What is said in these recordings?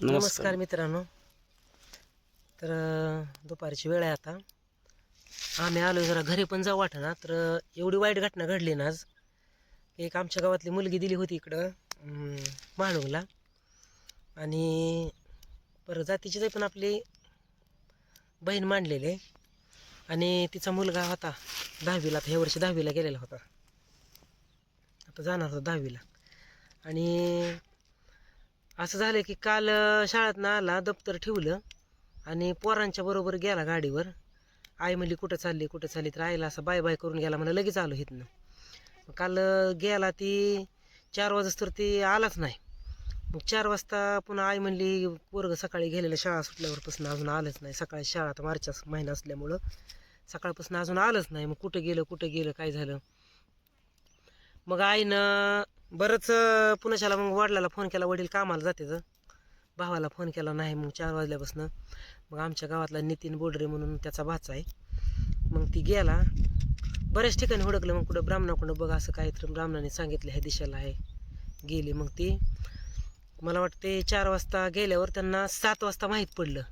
नमस्कार. मित्रांनो. तर दुपारची वेळ आहे आता. आम्ही आलो जरा घरी पण जाऊ वाटेना तर एवढी वाईट घटना घडली ना आज एक आमच्या गावातली मुलगी दिली होती इकडं अं, माणूला आणि परत जातीची पण आपली बहीण मांडलेली आहे आणि तिचा मुलगा होता दहावीला आता ह्या वर्षी दहावीला गेलेला होता. आता जाणार होता दहावीला. आणि असं झालं की काल शाळेतनं आला दप्तर ठेवलं आणि पोरांच्या बरोबर गेला गाडीवर. आई म्हणली कुठं चालली कुठं चालली? तर आईला असं बाय बाय करून गेला मला लगेच आलो इथनं. काल गेला ती चार वाजता तर ती आलाच नाही. मग चार वाजता पुन्हा आई म्हणली पोरग सकाळी गेलेला शाळा सुटल्यावरपासून अजून आलंच नाही. सकाळी शाळा तर मार्चचा महिना असल्यामुळं सकाळपासून अजून आलंच नाही. मग कुठं गेलं कुठं गेलं काय झालं? मग आईनं बरंच पुण्याच्याला मग वडिलाला फोन केला वडील कामाला जाते तर भावाला फोन केला नाही मग चार वाजल्यापासून. मग आमच्या गावातला नितीन बोडरे म्हणून त्याचा भाचा आहे. मग ती गेला. बऱ्याच ठिकाणी हुडकलं मग कुठं ब्राह्मणाकडं बघा असं काहीतरी ब्राह्मणाने सांगितलं ह्या दिशेला आहे. गेली मग ती. मला वाटते चार वाजता गेल्यावर त्यांना सात वाजता माहीत पडलं.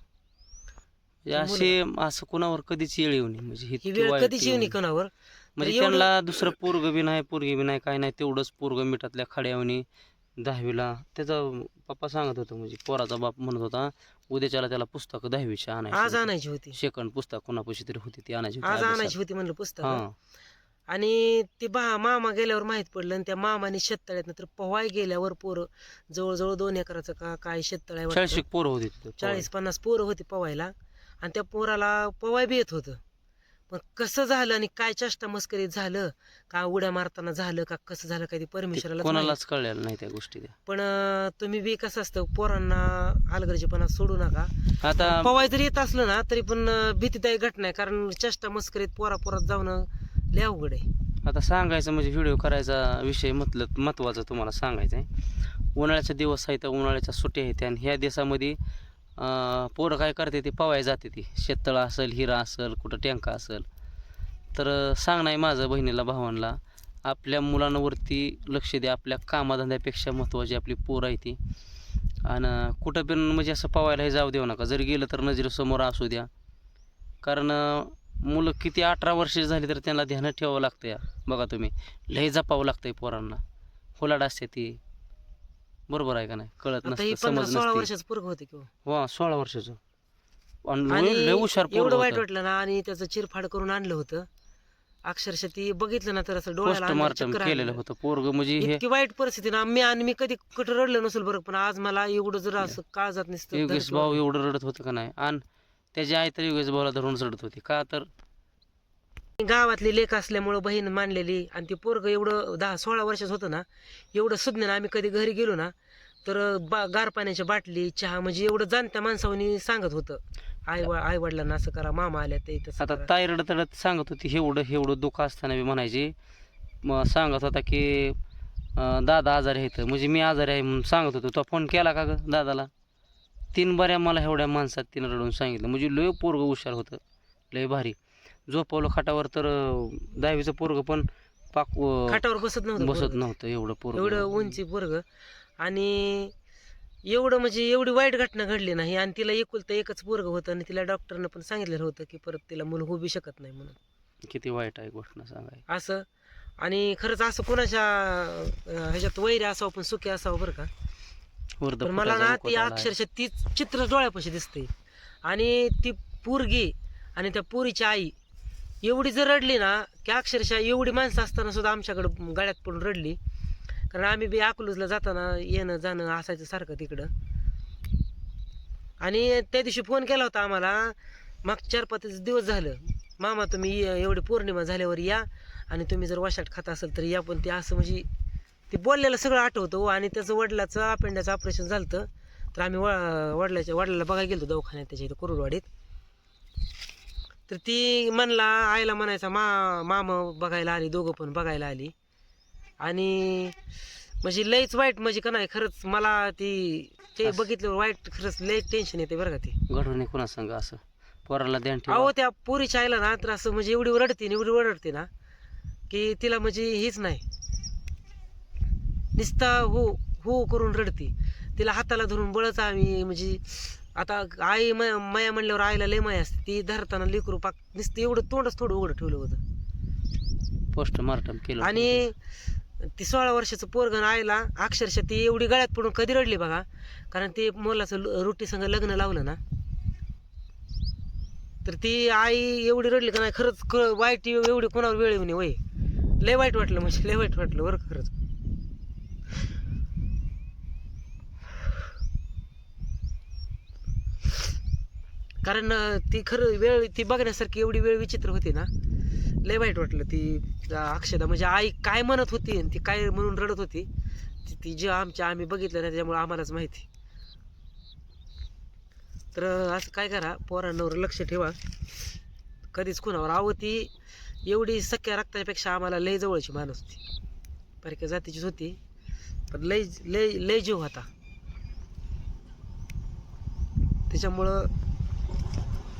असे असं कोणावर कधीच येळ येऊ नये. म्हणजे ही इतकी वेळ वाईट कधीच येऊ येऊ नये. नये. कोणावर. म्हणजे एवढं- त्यांना दुसरं पोरग बी नाही पोरगी बी नाही काय नाही. तेवढंच पोरग मिठातल्या खड्यावनी दहावीला त्याचा पप्पा सांगत होता म्हणजे पोराचा बाप म्हणत होता उद्याच्याला त्याला पुस्तक दहावीची आज आणायची आणायची होती. सेकंड पुस्तक कोणापाशी तरी होती ती आणायची होती आज. आणायची होती म्हणलं पुस्तक? हा. आणि ते बा मामा गेल्यावर माहीत पडलं आणि त्या मामाने शेततळ्यात तर पवाय गेल्यावर पोरं जवळजवळ दोन एकराचं का काय शेततळ आहे वाटतं. चाळीस पोरं होती तिथं. चाळीस पन्नास पोरं होती पवायला आणि त्या पोराला पवाय बी येत होतं. पण कसं झालं आणि काय चेष्टा मस्करीत झालं का उड्या मारताना झालं का कसं झालं ते परमेश्वराला कोणालाच कळलेलं नाही त्या गोष्टी पण तुम्ही बी कसं असतं पोरांना अलगर्जीपणा सोडू नका. आता पवाय जरी येत असलं ना तरी पण अं, भीतीदायक घटना आहे कारण चेष्टा मस्करीत पोरा पोरात जाऊन लय अवघड आहे. आता सांगायचं म्हणजे व्हिडिओ करायचा विषय म्हटलं महत्त्वाचं तुम्हाला सांगायचं आहे उन्हाळ्याचे दिवस आहेत उन्हाळ्याच्या सुट्ट्या आहेत आणि ह्या दिवसामध्ये पोरं काय करते ते पवाय जाते ती. शेततळं असेल हिरा असेल कुठं टँका असेल. तर सांग नाही माझं बहिणीला भावांना आपल्या मुलांवरती लक्ष द्या आपल्या कामाधंद्यापेक्षा महत्त्वाची आपली पोरं आहे ती. आणि कुठं पण म्हणजे असं पवायलाही जाऊ देऊ नका. जर गेलं तर नजरेसमोर असू द्या. कारण मुलं किती अठरा वर्षे झाली तर त्यांना ध्यानात ठेवावं लागतं या. बघा तुम्ही. लय जपावं लागतं आहे पोरांना. होलाड असते ती. बरोबर आहे का नाही? कळत आता ही नसतं पंधरा समज सोळा नसते. वर्षाचं पोरग होते किंवा वा सोळा वर्षाचं. आणि आणि लय- लय हुशार एवढं वाईट होतं. वाटलं ना आणि त्याचं चिरफाड करून आणलं होतं. अक्षरशः ती बघितलं ना तर असं डोळ्याला आणलं, पोस्टमार्टम चक्कर केलेलं आलं. होतं पोरग म्हणजे हे इतकी वाईट परिस्थिती ना मी आणि मी कधी कुठं रडलं नसेल बरं पण आज मला एवढं जर असं काळजात नसतं योगेश भाऊ एवढं रडत होतं का नाही? आणि त्याची आई तर योगेश भाऊला धरून रडत होती. का तर? गावातली लेख असल्यामुळं बहीण मानलेली आणि ते पोरग एवढं दहा सोळा वर्षाचं होतं ना एवढं सुज्ञान आम्ही कधी घरी गेलो ना तर बा गार पाण्याच्या बाटली चहा म्हणजे एवढं जाणत्या माणसावनी सांगत होतं. आई आई वडिलांना असं करा मामा आल्या ते तसं आता करा. ताई रडत रडत सांगत होती एवढं एवढं दुःख असताना बी म्हणायची. मग सांगत होता की अं, दादा आजारी आहेत. म्हणजे मी आजारी आहे म्हणून सांगत होतो. तो फोन केला का ग दादाला? तीन बऱ्या मला एवढ्या माणसात तिनं रडून सांगितलं. म्हणजे लय पोरग हुशार होतं. लय भारी. झोपवलं खाटावर तर दहावीचं पोरग पण पाक खाटावर बसत नव्हतं बसत पोरगं. नव्हतं एवढं पोरग. एवढं उंची पोरग. आणि एवढं म्हणजे एवढी वाईट घटना घडली नाही आणि तिला एकुलतं एकच पोरग होतं आणि तिला डॉक्टरनं पण सांगितलेलं होतं की परत तिला मुलं होऊ बी शकत नाही म्हणून. किती वाईट आहे गोष्ट सांगाय असं. आणि खरंच असं कोणाच्या अं, ह्याच्यात वैर असावं पण सुखी असावं बरं का? पण मला ना ती. अक्षरशः ती चित्र डोळ्यापाशी दिसते आणि ती पोरगी आणि त्या पोरीची आई एवढी जर रडली ना की अक्षरशः एवढी माणसं असताना सुद्धा आमच्याकडं गाड्यात पडून रडली. कारण आम्ही बी अकलूजला जाताना येणं जाणं असायचं सारखं तिकडं. आणि त्या दिवशी फोन केला होता आम्हाला माग चार पाच दिवस झालं. मामा तुम्ही एवढी पौर्णिमा झाल्यावर या आणि तुम्ही जर वाशाट खात असेल तर या पण ते असं म्हणजे ते बोललेलं सगळं आठवतो हो. आणि त्याचं वडिलाचं अपेंडाचं ऑपरेशन झालं तर आम्ही व वडिलाच्या वडिलाला बघायला गेलो दवाखान्यात त्याच्या इथं कुरुडवाडीत तर ती म्हणला आईला म्हणायचा मा मामा बघायला आली दोघं पण बघायला आली. आणि म्हणजे लईच वाईट म्हणजे का नाही खरंच मला ती ते. बघितल्यावर वाईट खरंच लई टेन्शन येते बरं का ते. घडून कोणा सांग असं. पोराला ध्यान ठेवा. अहो त्या पोरीच्या आईला ना तर असं म्हणजे एवढी रडते आणि एवढी रडते ना की तिला म्हणजे हीच नाही. निस्ता हो हो करून रडते. तिला हाताला धरून बळच आम्ही म्हणजे आता आई मा- माया म्हणल्यावर आईला लय माया असते. ती धरताना लेकरू पाक नुसतं एवढं तोंडच थोडं उघडं ठेवलं होतं. पोस्टमार्टम केलं आणि ती सोळा वर्षाचं पोरगण आईला अक्षरशः ती एवढी गळ्यात पडून कधी रडली बघा. कारण ते मुलाचं रुटी संग लग्न लावलं ना. तर ती आई एवढी रडली का नाही खरंच क- वाईट एवढी कोणावर वेळ येऊन वय लय वाईट वाटलं म्हणजे लय वाईट वाटलं बरं खरंच. कारण ती खरं वेळ ती बघण्यासारखी एवढी वेळ विचित्र होती ना. लय वाईट वाटलं ती अक्षदा. म्हणजे आई काय म्हणत होती आणि ती काय म्हणून रडत होती ती- ती जे आमच्या आम्ही बघितलं नाही त्याच्यामुळे आम्हालाच माहिती. तर असं काय करा पोरांवर लक्ष ठेवा. कधीच कुणावर अहो ती एवढी सख्या रक्तापेक्षा आम्हाला लय जवळची माणूस होती. परक्या जातीचीच होती पण लय लय लय जीव होता. त्याच्यामुळं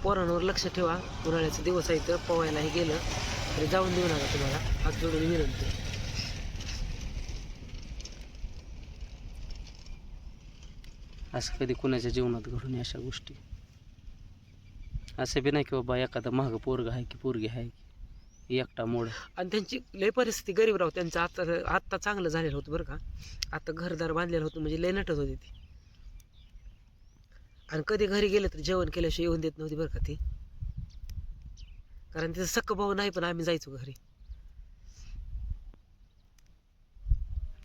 पोरांवर लक्ष ठेवा. उन्हाळ्याचे दिवस आहे तर पोहायलाही गेलं तरी जाऊन देऊ नका तुम्हाला. हात जोडून विनंती. असं कधी कुणाच्या जीवनात घडून अशा गोष्टी. असं बी नाही की बाबा एखादं महाग पोरग आहे की पोरगी आहे की एकटा मोड आणि त्यांची लय परिस्थिती गरीब राहू त्यांचं आता आत्ता चांगलं झालेलं होतं बरं का. आता घरदार बांधलेलं होतं म्हणजे लय नटत होती ती. आणि कधी घरी गेलं तर जेवण केल्याशिवाय येऊन देत नव्हती बरं का ती. कारण तिचं सक्क भाऊ नाही पण आम्ही जायचो घरी.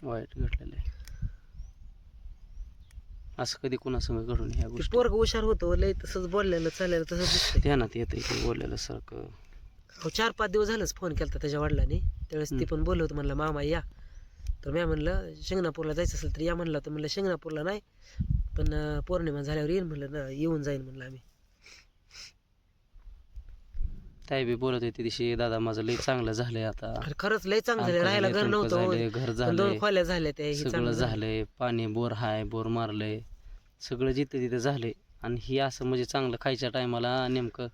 वाईट घडलेलं आहे. असं कधी कुणासंग घडून ह्या ते गोष्टी. पोरग हुशार होतं लय तसंच बोललेलं चाललेलं तसंच दिसतंय. ध्यानात येतं ते बोललेलं सारखं. अहो चार पाच दिवस झालंच फोन केला त्याच्या वडिलांनी. त्यावेळेस ती हम्म. पण बोललं होतं म्हणलं मामा या. तर मी म्हणलं शिंगणापूरला जायचं असेल तर या म्हणलं तर म्हणलं शिंगणापूरला नाही पण पौर्णिमा झाल्यावर येईन म्हणलं ना येऊन जाईन म्हणलं आम्ही. ताई बी बोलत होती दिवशी दादा माझं लई चांगलं झालंय आता. अरे खरंच लय चांगलं झालं राहायला घर नव्हतं घर पण दोन खोल्या झाल्या त्या हे सगळं चांगलं झालं. झालंय. पाणी बोर हाय बोर मारलंय. सगळं जिथं तिथं झालंय. आणि ही असं म्हणजे चांगलं खायच्या टायमाला नेमकं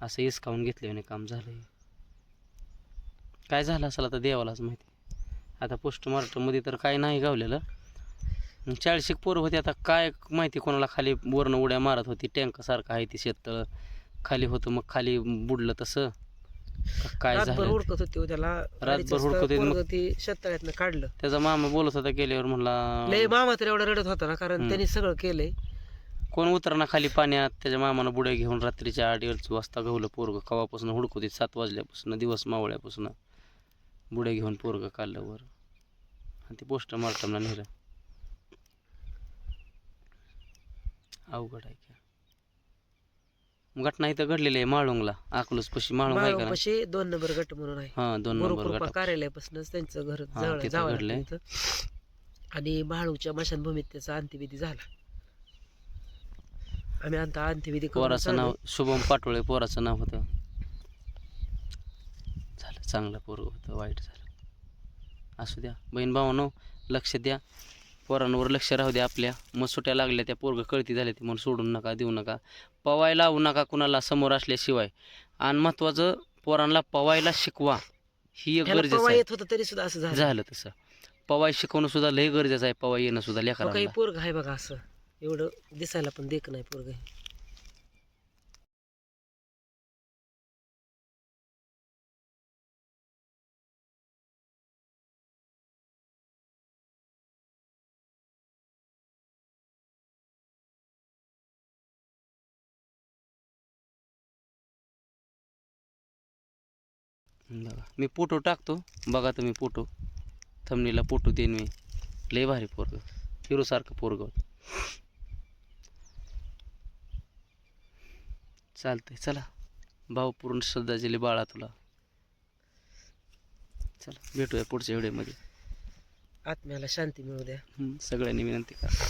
असं हिसकावून घेतल्याने काम झालंय. काय झालं असेल आता देवालाच माहिती. आता पोस्टमार्टममध्ये तर काय नाही गावलेलं. चाळीस एक पोरं होती आता काय माहिती कोणाला खाली वरनं उड्या मारत होती. टँकसारखं आहे ती शेततळं. खाली होतं मग खाली बुडलं तसं. काय रातभर झालं? हुडकत होती हो त्याला. वाजता हुडकत होती, मग- शेततळ्यातनं काढलं. त्याचा मामा बोलत होता गेल्यावर म्हणला लय मामा तर एवढा रडत होता ना कारण. त्यांनी सगळं केलंय. कोण उतरना खाली पाण्यात त्याच्या मामानं बुड्या घेऊन रात्रीच्या आठ अडीच वाजता गवलं पोरग. कवापासून हुडकू देत सात वाजल्यापासून दिवस मावळ्यापासून. बुड्या घेऊन पोरग काढलं वर. आणि ते पोस्टमार्टमला नेलं. अवघड आहे का. मग घटना इथं घडलेली आहे माळुंगला. अकलूस पशी माळुंग आहे का दोन नंबर गट म्हणून आहे. हा दोन नंबर गुरुकृपा गट कार्यालयापासूनच त्यांचं घर हा, जवळ तिथं जावं घडलंय. आणि म्हाळूच्या मशानभूमीत त्याचा अंत्यविधी झाला. आम्ही आता अंत्यविधी करून पोराचं नाव. शुभम पाटोळे पोराचं नाव होतं. झालं चांगलं पोरग होतं वाईट झालं. असू द्या. बहीण भावानो लक्ष द्या. पोरांवर लक्ष राहू द्या आपल्या. मग सुट्या लागल्या त्या पोरग कळती झाल्या ती. म्हणून सोडून नका देऊ नका. पवायला लावू नका कुणाला समोर असल्याशिवाय. आणि महत्त्वाचं पोरांना पवायला शिकवा. ही एक गरजेचं आहे. येत होतं तरी सुद्धा असं झालं. झालं तसं. पवाय शिकवणं सुद्धा लय गरजेचं आहे. पवाय येणं सुद्धा हो काही पोरग आहे बघा असं. एवढं दिसायला पण देख नाही पोरग बघा. मी फोटो टाकतो. बघा तुम्ही फोटो. थमनीला फोटो देईन मी. लय भारी पोरग. हिरोसारखं पोरग चालतंय चला. भावपूर्ण श्रद्धांजली बाळा तुला. चला भेटूया पुढच्या व्हिडिओमध्ये आत्म्याला शांती मिळू द्या. सगळ्यांनी विनंती करा.